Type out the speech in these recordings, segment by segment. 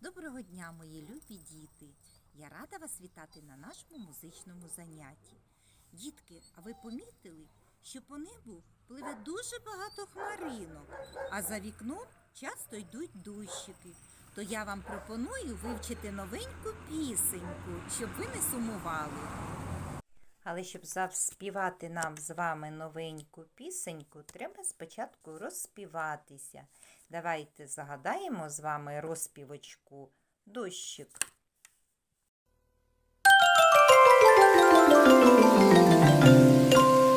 Доброго дня, мої любі діти! Я рада вас вітати на нашому музичному занятті. Дітки, а ви помітили, що по небу пливе дуже багато хмаринок, а за вікном часто йдуть дощики. То я вам пропоную вивчити новеньку пісеньку, щоб ви не сумували. Але щоб заспівати нам з вами новеньку пісеньку, треба спочатку розспіватися. Давайте загадаємо з вами розпівочку дощик.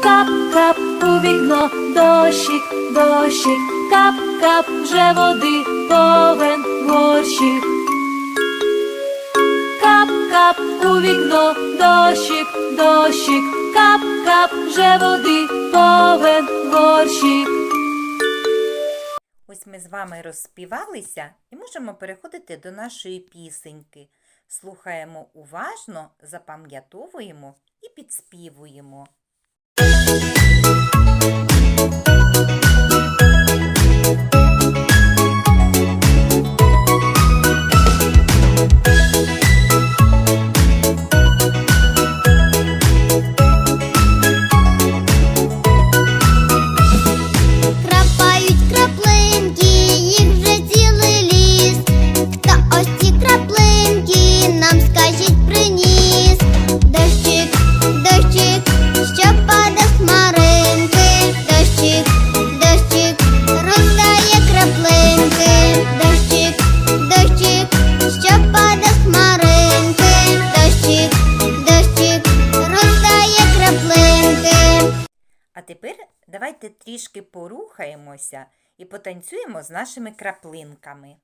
Кап-кап у вікно, дощик, дощик, кап-кап вже води повен горщик. Кап-кап у вікно, дощик, дощик, кап-кап вже води повен горщик. Ось ми з вами розспівалися і можемо переходити до нашої пісеньки. Слухаємо уважно, запам'ятовуємо і підспівуємо. Трішки порухаємося і потанцюємо з нашими краплинками.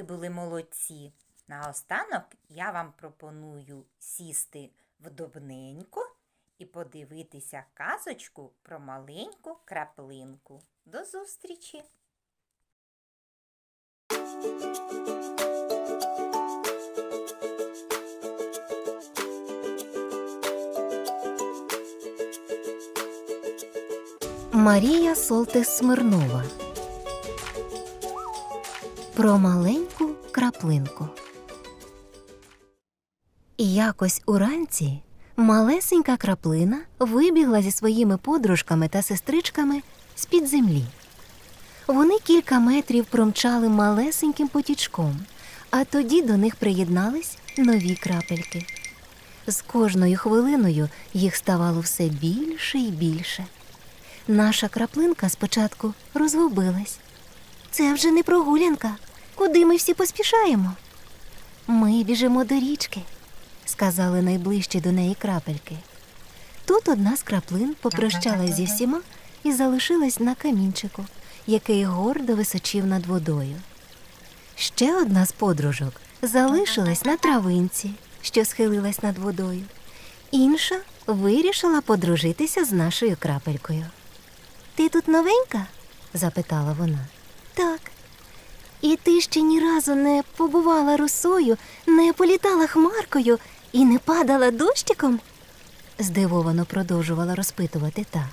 Ви були молодці. Наостанок я вам пропоную сісти вдобненько і подивитися казочку про маленьку краплинку. До зустрічі! Марія Солтис Смирнова Про маленьку краплинку. І якось уранці малесенька краплина вибігла зі своїми подружками та сестричками з-під землі. Вони кілька метрів промчали малесеньким потічком, а тоді до них приєднались нові крапельки. З кожною хвилиною їх ставало все більше і більше. Наша краплинка спочатку розгубилась. Це вже не прогулянка. Куди ми всі поспішаємо? Ми біжимо до річки, сказали найближчі до неї крапельки. Тут одна з краплин попрощалась зі всіма і залишилась на камінчику, який гордо височив над водою. Ще одна з подружок залишилась на травинці, що схилилась над водою. Інша вирішила подружитися з нашою крапелькою. Ти тут новенька? запитала вона. Так. І ти ще ні разу не побувала росою, не політала хмаркою і не падала дощиком? здивовано продовжувала розпитувати та.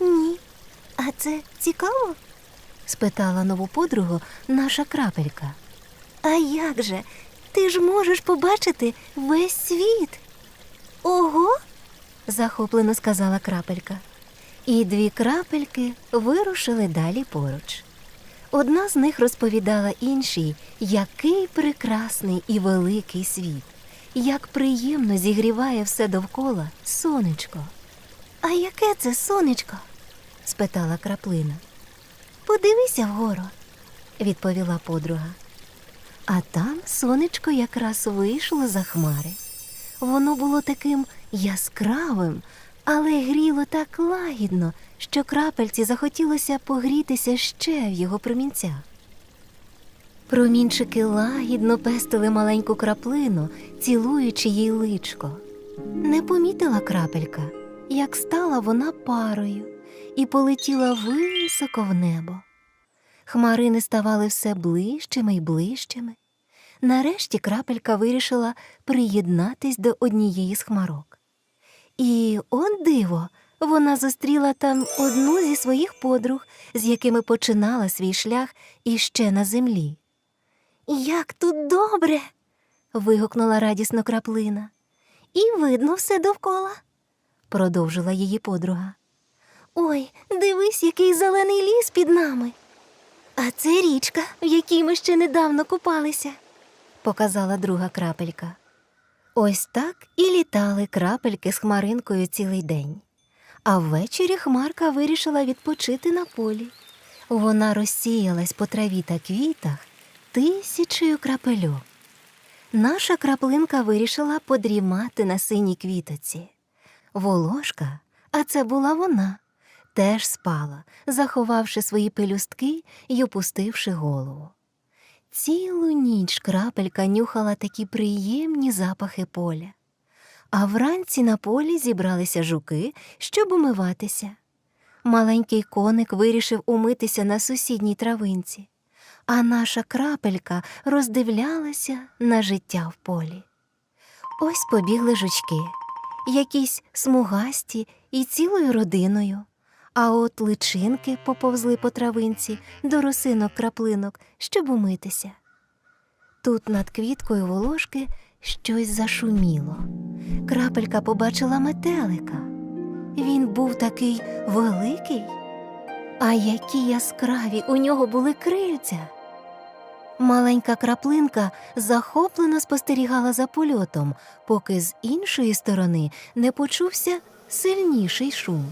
Ні. А це цікаво? спитала нову подругу наша крапелька. А як же? Ти ж можеш побачити весь світ. Ого. захоплено сказала крапелька. І дві крапельки вирушили далі поруч. Одна з них розповідала іншій, який прекрасний і великий світ, як приємно зігріває все довкола сонечко. А яке це сонечко? спитала краплина. Подивися вгору, відповіла подруга. А там сонечко якраз вийшло за хмари. Воно було таким яскравим, але гріло так лагідно, що крапельці захотілося погрітися ще в його промінцях. Промінчики лагідно пестили маленьку краплину, цілуючи їй личко. Не помітила крапелька, як стала вона парою і полетіла високо в небо. Хмарини ставали все ближчими й ближчими. Нарешті крапелька вирішила приєднатись до однієї з хмарок. І, от диво, вона зустріла там одну зі своїх подруг, з якими починала свій шлях іще на землі. Як тут добре. вигукнула радісно краплина. І видно все довкола, продовжила її подруга. Ой, дивись, який зелений ліс під нами. А це річка, в якій ми ще недавно купалися, показала друга крапелька. Ось так і літали крапельки з хмаринкою цілий день. А ввечері хмарка вирішила відпочити на полі. Вона розсіялась по траві та квітах тисячею крапельок. Наша краплинка вирішила подрімати на синій квітоці. Волошка, а це була вона, теж спала, заховавши свої пелюстки й опустивши голову. Цілу ніч крапелька нюхала такі приємні запахи поля. А вранці на полі зібралися жуки, щоб умиватися. Маленький коник вирішив умитися на сусідній травинці, а наша крапелька роздивлялася на життя в полі. Ось побігли жучки, якісь смугасті і цілою родиною. А от личинки поповзли по травинці до росинок краплинок, щоб умитися. Тут над квіткою волошки щось зашуміло. Крапелька побачила метелика. Він був такий великий, а які яскраві у нього були крильця. Маленька краплинка захоплено спостерігала за польотом, поки з іншої сторони не почувся сильніший шум.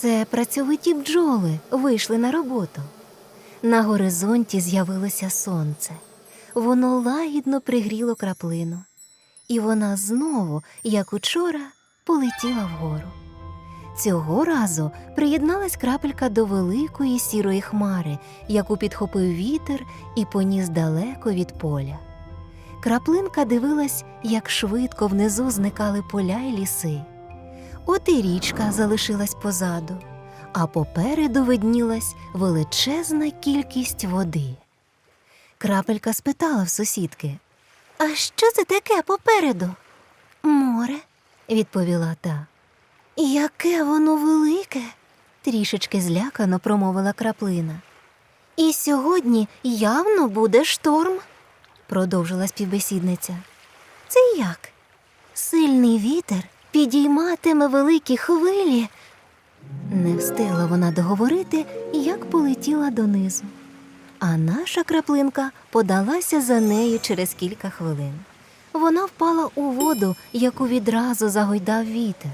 Це працьовиті бджоли вийшли на роботу. На горизонті з'явилося сонце. Воно лагідно пригріло краплину, і вона знову, як учора, полетіла вгору. Цього разу приєдналась крапелька до великої сірої хмари, яку підхопив вітер і поніс далеко від поля. Краплинка дивилась, як швидко внизу зникали поля й ліси. От і річка залишилась позаду, а попереду виднілась величезна кількість води. Крапелька спитала в сусідки, А що це таке попереду? Море, відповіла та. Яке воно велике, трішечки злякано промовила краплина. І сьогодні явно буде шторм, продовжила співбесідниця. Це як? Сильний вітер підійматиме великі хвилі. Не встигла вона договорити, як полетіла донизу. А наша краплинка подалася за нею через кілька хвилин. Вона впала у воду, яку відразу загойдав вітер.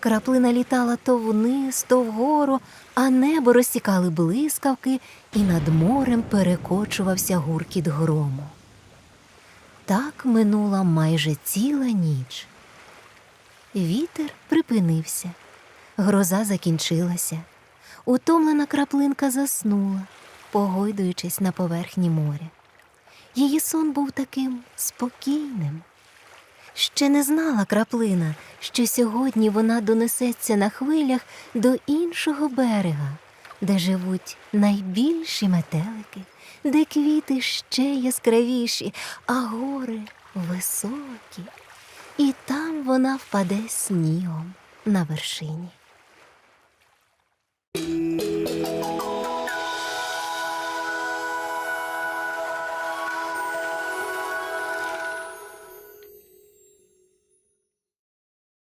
Краплина літала то вниз, то вгору, а небо розсікали блискавки, і над морем перекочувався гуркіт грому. Так минула майже ціла ніч. Вітер припинився, гроза закінчилася. Утомлена краплинка заснула, погойдуючись на поверхні моря. Її сон був таким спокійним. Ще не знала краплина, що сьогодні вона донесеться на хвилях до іншого берега, де живуть найбільші метелики, де квіти ще яскравіші, а гори високі. І там вона впаде снігом на вершині.